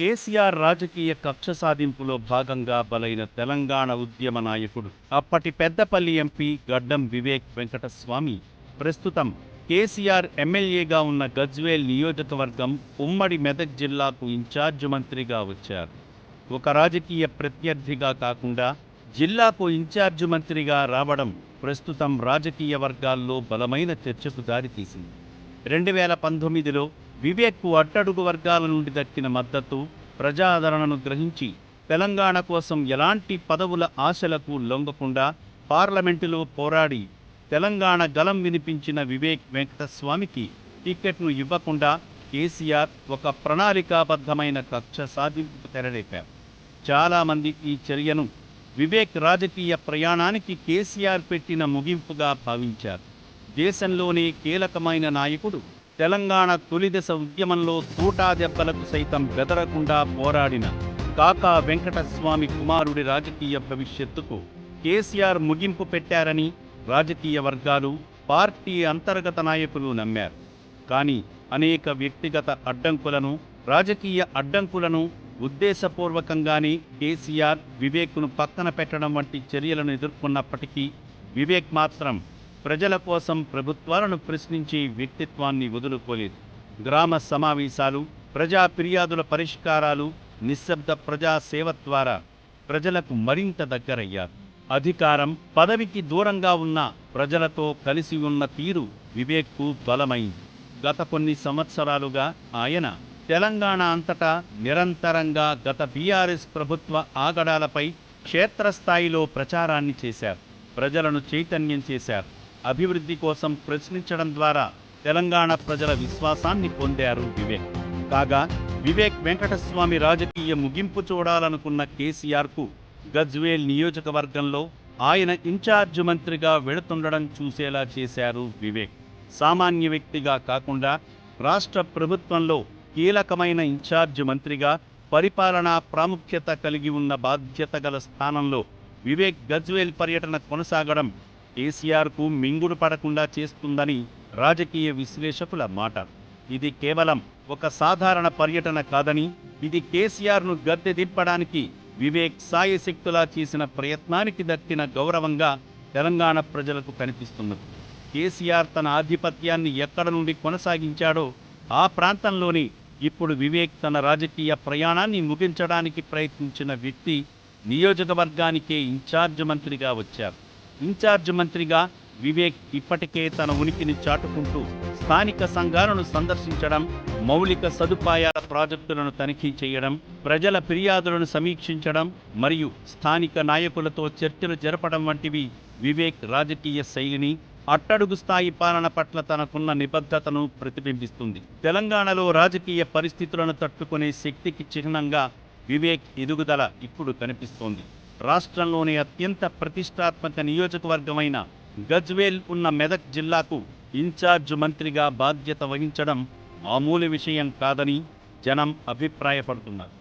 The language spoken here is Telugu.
కేసీఆర్ రాజకీయ కక్ష సాధింపులో భాగంగా బలైన తెలంగాణ ఉద్యమ నాయకుడు అప్పటి పెద్దపల్లి ఎంపీ గడ్డం వివేక్ వెంకటస్వామి. ప్రస్తుతం కేసీఆర్ ఎమ్మెల్యేగా ఉన్న గజ్వేల్ నియోజకవర్గం ఉమ్మడి మెదక్ జిల్లాకు ఇన్ఛార్జ్ మంత్రిగా వచ్చారు. ఒక రాజకీయ ప్రత్యర్థిగా కాకుండా జిల్లాకు ఇన్ఛార్జ్ మంత్రిగా రావడం ప్రస్తుతం రాజకీయ వర్గాల్లో బలమైన చర్చకు దారితీసింది. రెండు వేల పంతొమ్మిదిలో వివేక్కు అట్టడుగు వర్గాల నుండి దక్కిన మద్దతు ప్రజాదరణను గ్రహించి తెలంగాణ కోసం ఎలాంటి పదవుల ఆశలకు లొంగకుండా పార్లమెంటులో పోరాడి తెలంగాణ గలం వినిపించిన వివేక్ వెంకటస్వామికి టిక్కెట్ను ఇవ్వకుండా కేసీఆర్ ఒక ప్రణాళికాబద్ధమైన కక్ష సాధింపు తెరలేపారు. చాలామంది ఈ చర్యను వివేక్ రాజకీయ ప్రయాణానికి కేసీఆర్ పెట్టిన ముగింపుగా భావించారు. దేశంలోనే కీలకమైన నాయకుడు తెలంగాణ తొలిదశ ఉద్యమంలో తూటా దెబ్బలకు సైతం బెదరకుండా పోరాడిన కాకా వెంకటస్వామి కుమారుడి రాజకీయ భవిష్యత్తుకు కేసీఆర్ ముగింపు పెట్టారని రాజకీయ వర్గాలు పార్టీ అంతర్గత నాయకులు నమ్మారు. కానీ అనేక వ్యక్తిగత అడ్డంకులను రాజకీయ అడ్డంకులను ఉద్దేశపూర్వకంగానే కేసీఆర్ వివేక్ను పక్కన పెట్టడం వంటి చర్యలను ఎదుర్కొన్నప్పటికీ వివేక్ మాత్రం ప్రజల కోసం ప్రభుత్వాలను ప్రశ్నించే వ్యక్తిత్వాన్ని వదులుకోలేదు. గ్రామ సమావేశాలు ప్రజా ఫిర్యాదుల పరిష్కారాలు నిశ్శబ్ద ప్రజా సేవ ద్వారా ప్రజలకు మరింత దగ్గరయ్యారు. అధికారం పదవికి దూరంగా ఉన్న ప్రజలతో కలిసి ఉన్న తీరు వివేక్కు బలమైంది. గత కొన్ని సంవత్సరాలుగా ఆయన తెలంగాణ అంతటా నిరంతరంగా గత బీఆర్ఎస్ ప్రభుత్వ ఆగడాలపై క్షేత్రస్థాయిలో ప్రచారాన్ని చేశారు. ప్రజలను చైతన్యం చేశారు. అభివృద్ధి కోసం ప్రశ్నించడం ద్వారా తెలంగాణ ప్రజల విశ్వాసాన్ని పొందారు వివేక్. కాగా వివేక్ వెంకటస్వామి రాజకీయ ముగింపు చూడాలనుకున్న కేసీఆర్కు గజ్వేల్ నియోజకవర్గంలో ఆయన ఇన్ఛార్జ్ మంత్రిగా వెళుతుండడం చూసేలా చేశారు వివేక్. సామాన్య వ్యక్తిగా కాకుండా రాష్ట్ర ప్రభుత్వంలో కీలకమైన ఇన్ఛార్జ్ మంత్రిగా పరిపాలనా ప్రాముఖ్యత కలిగి ఉన్న బాధ్యత గల స్థానంలో వివేక్ గజ్వేల్ పర్యటన కొనసాగడం కేసీఆర్కు మింగుడు పడకుండా చేస్తుందని రాజకీయ విశ్లేషకుల మాట. ఇది కేవలం ఒక సాధారణ పర్యటన కాదని ఇది కేసీఆర్ను గద్దె దింపడానికి వివేక్ సాయశక్తులా చేసిన ప్రయత్నానికి దక్కిన గౌరవంగా తెలంగాణ ప్రజలకు కనిపిస్తున్నది కేసీఆర్ తన ఆధిపత్యాన్ని ఎక్కడ నుండి కొనసాగించాడో ఆ ప్రాంతంలోని ఇప్పుడు వివేక్ తన రాజకీయ ప్రయాణాన్ని ముగించడానికి ప్రయత్నించిన వ్యక్తి నియోజకవర్గానికే ఇన్ఛార్జ్ మంత్రిగా వచ్చారు. ఇన్ఛార్జ్ మంత్రిగా వివేక్ ఇప్పటికే తన ఉనికిని చాటుకుంటూ స్థానిక సంఘాలను సందర్శించడం మౌలిక సదుపాయాల ప్రాజెక్టులను తనిఖీ చేయడం ప్రజల ఫిర్యాదులను సమీక్షించడం మరియు స్థానిక నాయకులతో చర్చలు జరపడం వంటివి వివేక్ రాజకీయ శైలిని అట్టడుగు స్థాయి పాలన పట్ల తనకున్న నిబద్ధతను ప్రతిబింబిస్తుంది. తెలంగాణలో రాజకీయ పరిస్థితులను తట్టుకునే శక్తికి చిహ్నంగా వివేక్ ఎదుగుదల ఇప్పుడు కనిపిస్తోంది. రాష్ట్రంలోని అత్యంత ప్రతిష్టాత్మక నియోజకవర్గమైన గజ్వేల్ ఉన్న మెదక్ జిల్లాకు ఇన్ఛార్జ్ మంత్రిగా బాధ్యత వహించడం మామూలు విషయం కాదని జనం అభిప్రాయపడుతున్నారు.